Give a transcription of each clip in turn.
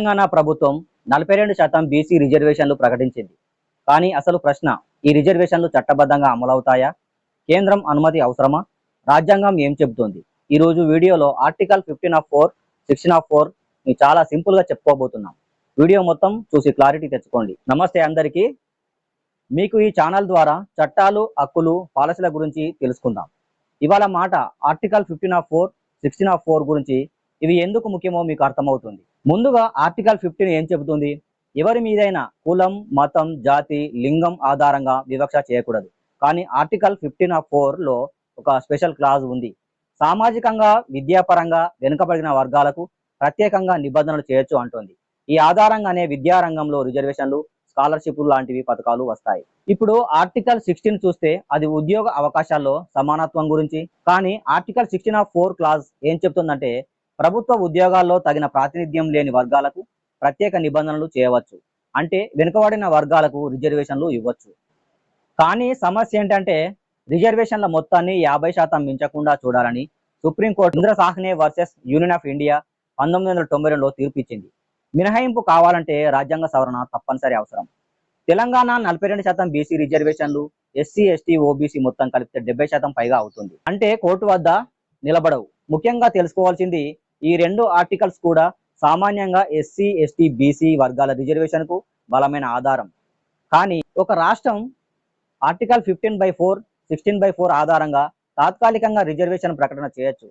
తెలంగాణ ప్రభుత్వం నలభై రెండు శాతం బీసీ రిజర్వేషన్లు ప్రకటించింది. కానీ అసలు ప్రశ్న ఈ రిజర్వేషన్లు చట్టబద్ధంగా అమలవుతాయా? కేంద్రం అనుమతి అవసరమా? రాజ్యాంగం ఏం చెబుతోంది? ఈ రోజు వీడియోలో article fifteen of four sixteen of ఫోర్ని చాలా సింపుల్గా చెప్పుకోబోతున్నాం. వీడియో మొత్తం చూసి క్లారిటీ తెచ్చుకోండి. నమస్తే అందరికీ. మీకు ఈ ఛానల్ ద్వారా చట్టాలు హక్కులు పాలసీల గురించి తెలుసుకుందాం. ఇవాళ మాట article fifteen of four sixteen of four గురించి ఇవి ఎందుకు ముఖ్యమో మీకు అర్థమవుతుంది. ముందుగా ఆర్టికల్ ఫిఫ్టీన్ ఏం చెబుతుంది? ఎవరి మీదైనా కులం మతం జాతి లింగం ఆధారంగా వివక్ష చేయకూడదు. కానీ ఆర్టికల్ ఫిఫ్టీన్ ఆఫ్ ఫోర్లో ఒక స్పెషల్ క్లాజ్ ఉంది. సామాజికంగా విద్యాపరంగా వెనుకబడిన వర్గాలకు ప్రత్యేకంగా నిబంధనలు చేయొచ్చు అంటోంది. ఈ ఆధారంగానే విద్యారంగంలో రిజర్వేషన్లు స్కాలర్షిప్ లాంటివి పథకాలు వస్తాయి. ఇప్పుడు ఆర్టికల్ సిక్స్టీన్ చూస్తే అది ఉద్యోగ అవకాశాల్లో సమానత్వం గురించి. కానీ article sixteen of four clause ఏం చెప్తుందంటే ప్రభుత్వ ఉద్యోగాల్లో తగిన ప్రాతినిధ్యం లేని వర్గాలకు ప్రత్యేక నిబంధనలు చేయవచ్చు. అంటే వెనుకబడిన వర్గాలకు రిజర్వేషన్లు ఇవ్వచ్చు. కానీ సమస్య ఏంటంటే రిజర్వేషన్ల మొత్తాన్ని యాభై శాతం మించకుండా చూడాలని Supreme Court Indra Sawhney versus union of India పంతొమ్మిది వందల తొంభై రెండులో తీర్పిచ్చింది. మినహాయింపు కావాలంటే రాజ్యాంగ సవరణ తప్పనిసరి అవసరం. తెలంగాణ నలభై రెండు శాతం బీసీ రిజర్వేషన్లు ఎస్సీ ఎస్టీ ఓబీసీ మొత్తం కలిపితే డెబ్బై శాతం పైగా అవుతుంది. అంటే కోర్టు వద్ద నిలబడవు. ముఖ్యంగా తెలుసుకోవాల్సింది ఈ రెండు ఆర్టికల్స్ కూడా సామాన్యంగా ఎస్సీ ఎస్టీ బీసీ వర్గాల రిజర్వేషన్కు బలమైన ఆధారం. కానీ ఒక రాష్ట్రం article fifteen by four sixteen by four ఆధారంగా తాత్కాలికంగా రిజర్వేషన్ ప్రకటన చేయొచ్చు.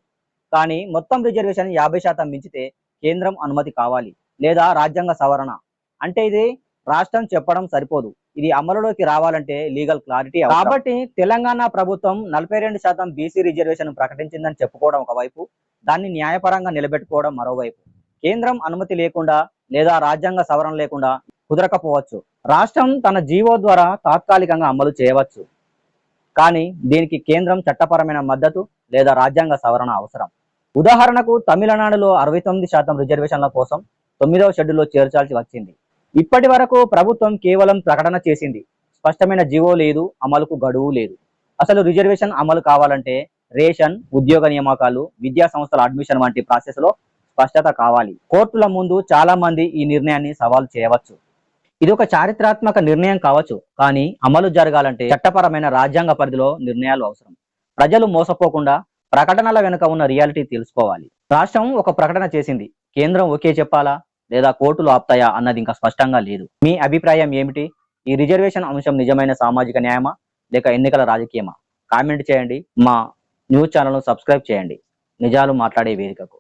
కానీ మొత్తం రిజర్వేషన్ యాభై శాతం మించితే కేంద్రం అనుమతి కావాలి లేదా రాజ్యాంగ సవరణ. అంటే ఇది రాష్ట్రం చెప్పడం సరిపోదు. ఇది అమలులోకి రావాలంటే లీగల్ క్లారిటీ కాబట్టి తెలంగాణ ప్రభుత్వం నలభై రెండు శాతం బీసీ రిజర్వేషన్ ప్రకటించిందని చెప్పుకోవడం ఒకవైపు దాన్ని న్యాయపరంగా నిలబెట్టుకోవడం మరోవైపు. కేంద్రం అనుమతి లేకుండా లేదా రాజ్యాంగ సవరణ లేకుండా కుదరకపోవచ్చు. రాష్ట్రం తన జీవో ద్వారా తాత్కాలికంగా అమలు చేయవచ్చు. కానీ దీనికి కేంద్రం చట్టపరమైన మద్దతు లేదా రాజ్యాంగ సవరణ అవసరం. ఉదాహరణకు తమిళనాడులో అరవై తొమ్మిది శాతం రిజర్వేషన్ల కోసం తొమ్మిదవ షెడ్యూల్లో చేర్చాల్సి వచ్చింది. ఇప్పటి వరకు ప్రభుత్వం కేవలం ప్రకటన చేసింది స్పష్టమైన జీవో లేదు అమలుకు గడువు లేదు. అసలు రిజర్వేషన్ అమలు కావాలంటే రేషన్ ఉద్యోగ నియామకాలు విద్యా సంస్థల అడ్మిషన్ వంటి ప్రాసెస్లో స్పష్టత కావాలి. కోర్టుల ముందు చాలా మంది ఈ నిర్ణయాన్ని సవాల్ చేయవచ్చు. ఇది ఒక చారిత్రాత్మక నిర్ణయం కావచ్చు కానీ అమలు జరగాలంటే చట్టపరమైన రాజ్యాంగ పరిధిలో నిర్ణయాలు అవసరం. ప్రజలు మోసపోకుండా ప్రకటనల వెనుక ఉన్న రియాలిటీ తెలుసుకోవాలి. రాష్ట్రం ఒక ప్రకటన చేసింది. కేంద్రం ఓకే చెప్పాలా? లేదా కోర్టులు ఆప్తాయా అన్నది ఇంకా స్పష్టంగా లేదు. మీ అభిప్రాయం ఏమిటి? ఈ రిజర్వేషన్ అంశం నిజమైన సామాజిక న్యాయమా? లేక ఎన్నికల రాజకీయమా? కామెంట్ చేయండి. మా న్యూస్ ఛానల్ను సబ్స్క్రైబ్ చేయండి. నిజాలు మాట్లాడే వేదికకు.